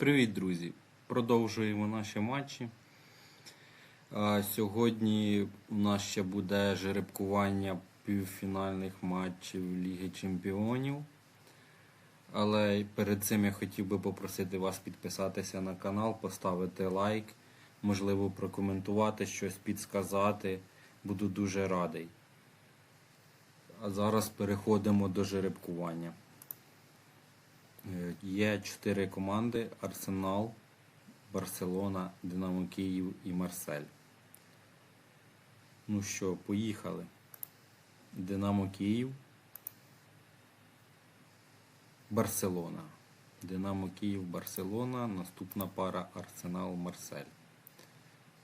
Привіт, друзі! Продовжуємо наші матчі. Сьогодні у нас ще буде жеребкування півфінальних матчів Ліги Чемпіонів. Але перед цим я хотів би попросити вас підписатися на канал, поставити лайк, можливо, прокоментувати щось, підсказати. Буду дуже радий. А зараз переходимо до жеребкування. Е, Є чотири команди: Арсенал, Барселона, Динамо Київ і Марсель. Ну що, поїхали. Динамо Київ. Барселона. Динамо Київ, Барселона. Наступна пара Арсенал Марсель.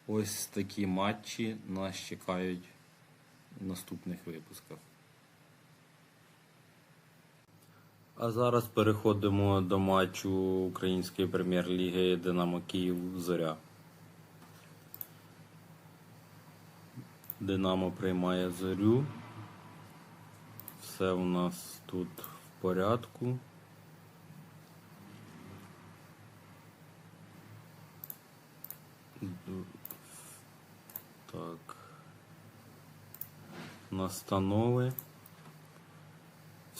Ось такі матчі нас чекають в наступних випусках. А зараз переходимо до матчу Української прем'єр-ліги Динамо Київ Зоря. Динамо приймає зорю. Все у нас тут в порядку. Так. Настанови.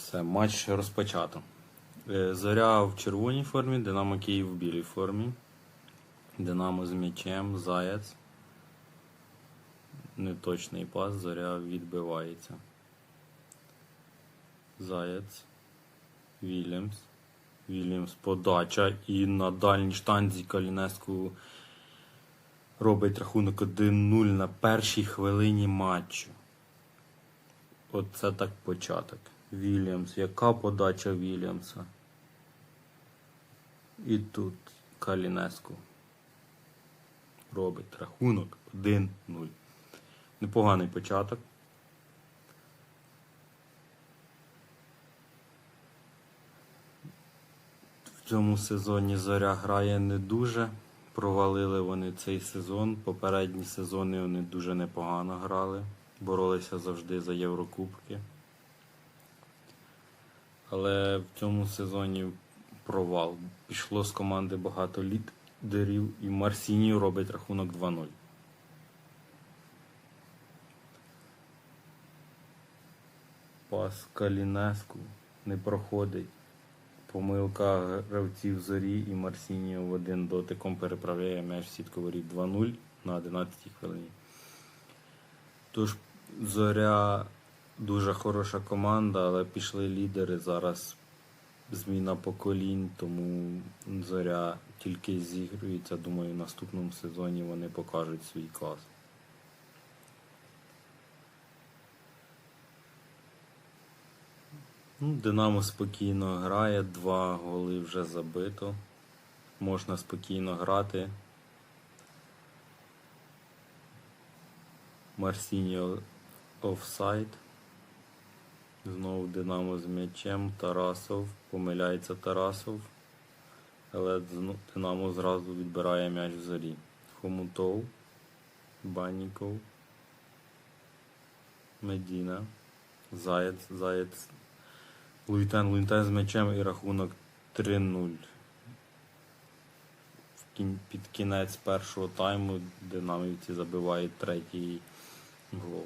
Все, матч розпочато. Е, Зоря в червоній формі, Динамо Київ в білій формі. Динамо з м'ячем, Заяць. Неточний пас, зоря відбивається. Заяць. Вільямс. Вільямс подача. І на дальній штанзі Калінеску робить рахунок 1-0 на першій хвилині матчу. Оце так початок. Вільямс. Яка подача Вільямса? І тут Калінеску робить рахунок 1-0. Непоганий початок. В цьому сезоні Зоря грає не дуже. Провалили вони цей сезон. Попередні сезони вони дуже непогано грали. Боролися завжди за Єврокубки. Але в цьому сезоні провал. Пішло з команди багато лідерів і Марсіні робить рахунок 2-0. Пас Калінеску не проходить. Помилка гравців зорі і Марсініо в один дотиком переправляє м'яч в сітку воріт 2-0 на 11 й хвилині. Тож зоря дуже хороша команда, але пішли лідери. Зараз зміна поколінь, тому зоря тільки зігрується. Думаю, в наступному сезоні вони покажуть свій клас. Ну, Динамо спокійно грає, два голи вже забито. Можна спокійно грати. Марсіньо офсайд. Знову Динамо з м'ячем. Тарасов. Помиляється Тарасов. Але Динамо зразу відбирає м'яч в зорі. Хомутов. Банніков. Медіна. Заєць. Заєць. Луїтен. Луїтен з м'ячем і рахунок 3-0. Під кінець першого тайму динамівці забивають третій гол.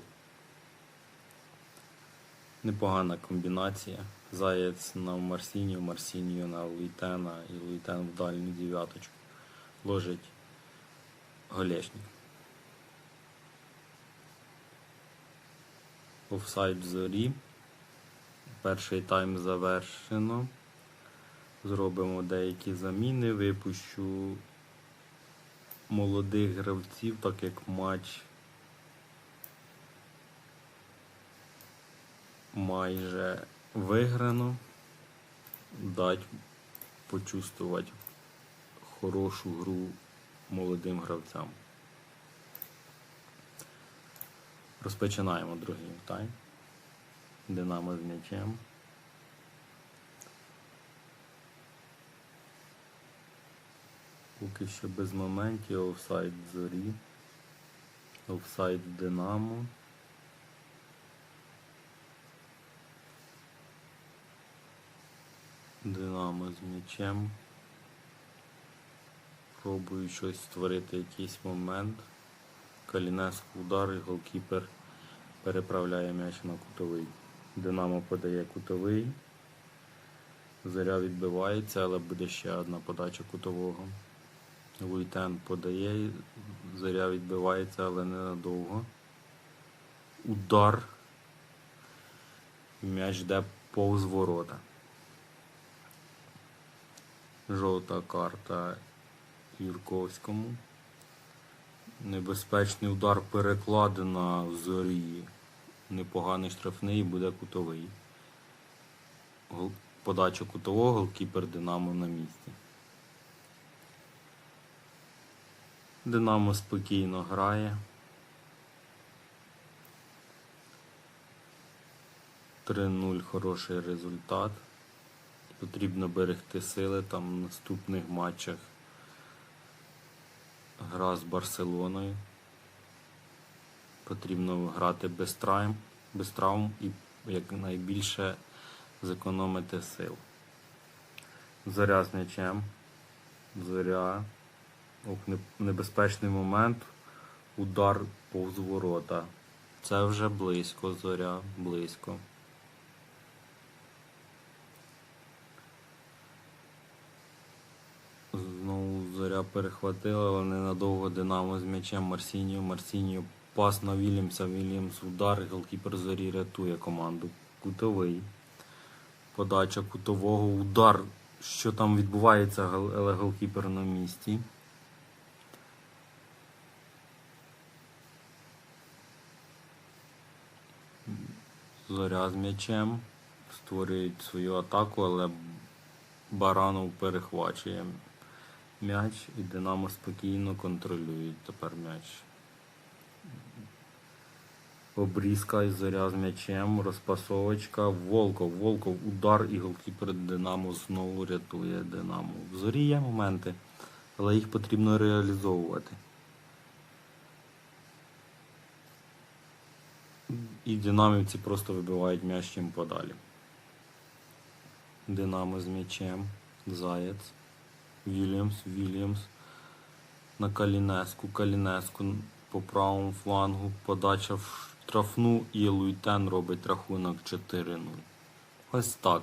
Непогана комбінація. Заєць на Марсінію, Марсінію на Луїтена і Луїтен в дальню дев'яточку. Ложить голешник. Офсайд зорі. Перший тайм завершено. Зробимо деякі заміни. Випущу молодих гравців, так як матч майже виграно. Дать почувствувати хорошу гру молодим гравцям. Розпочинаємо другий тайм. Динамо з м'ячем. Поки що без моментів офсайд зорі. Офсайд Динамо. Динамо з м'ячем. Пробую щось створити, якийсь момент. Калінеску удар і голкіпер переправляє м'яч на кутовий. Динамо подає кутовий. Заря відбивається, але буде ще одна подача кутового. Луйтен подає, заря відбивається, але ненадовго. Удар. М'яч йде повз ворота. Жовта карта Юрковському. Небезпечний удар перекладена в зорі. Непоганий штрафний буде кутовий. Подача кутового, голкіпер Динамо на місці. Динамо спокійно грає. 3-0 хороший результат. Потрібно берегти сили там в наступних матчах. Гра з Барселоною. Потрібно грати без травм, без травм і якнайбільше зекономити сил. Зоря з м'ячем. Зоря. Ох, небезпечний момент. Удар повз ворота. Це вже близько, зоря, близько. Знову зоря перехватила, але ненадовго Динамо з м'ячем Марсінію. Марсінію пас на Вільямса, Вільямс удар, голкіпер зорі рятує команду. Кутовий. Подача кутового, удар. Що там відбувається, але голкіпер на місці. Зоря з м'ячем. Створюють свою атаку, але Баранов перехвачує м'яч і Динамо спокійно контролюють тепер м'яч. Обрізка і зоря з м'ячем, розпасовочка, Волков, Волков, удар і голкіпер Динамо знову рятує Динамо. В зорі є моменти, але їх потрібно реалізовувати. І динамівці просто вибивають м'яч чим подалі. Динамо з м'ячем. Заєць. Вільямс, Вільямс. На Калінеску. Калінеску по правому флангу. Подача в штрафну і Луйтен робить рахунок 4-0. Ось так.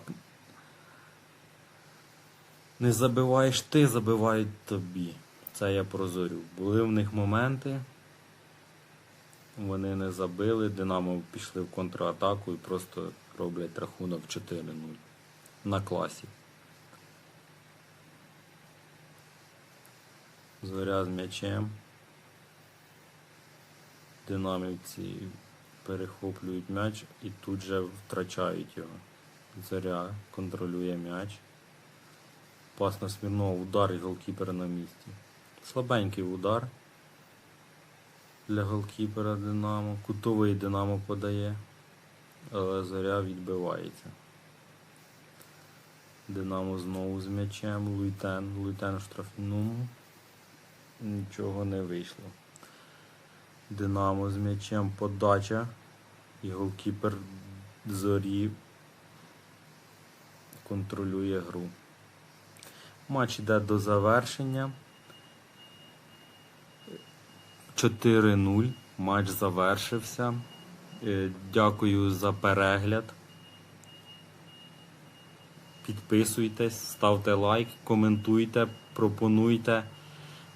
Не забиваєш ти, забивають тобі. Це я прозорю. Були в них моменти. Вони не забили. Динамо пішли в контратаку і просто роблять рахунок 4-0 на класі. Зоря з м'ячем. Динамівці перехоплюють м'яч і тут же втрачають його. Зоря контролює м'яч. Пас на Смірнова, удар і голкіпера на місці. Слабенький удар для голкіпера Динамо. Кутовий Динамо подає, але зоря відбивається. Динамо знову з м'ячем. Луйтен. Луйтен в штрафному. Нічого не вийшло. Динамо з м'ячем подача. І голкіпер зорі контролює гру. Матч йде до завершення. 4-0. Матч завершився. Е, Дякую за перегляд. Підписуйтесь, ставте лайк, коментуйте, пропонуйте.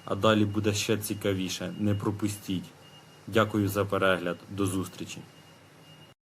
А далі буде ще цікавіше. Не пропустіть. Дякую за перегляд. До зустрічі.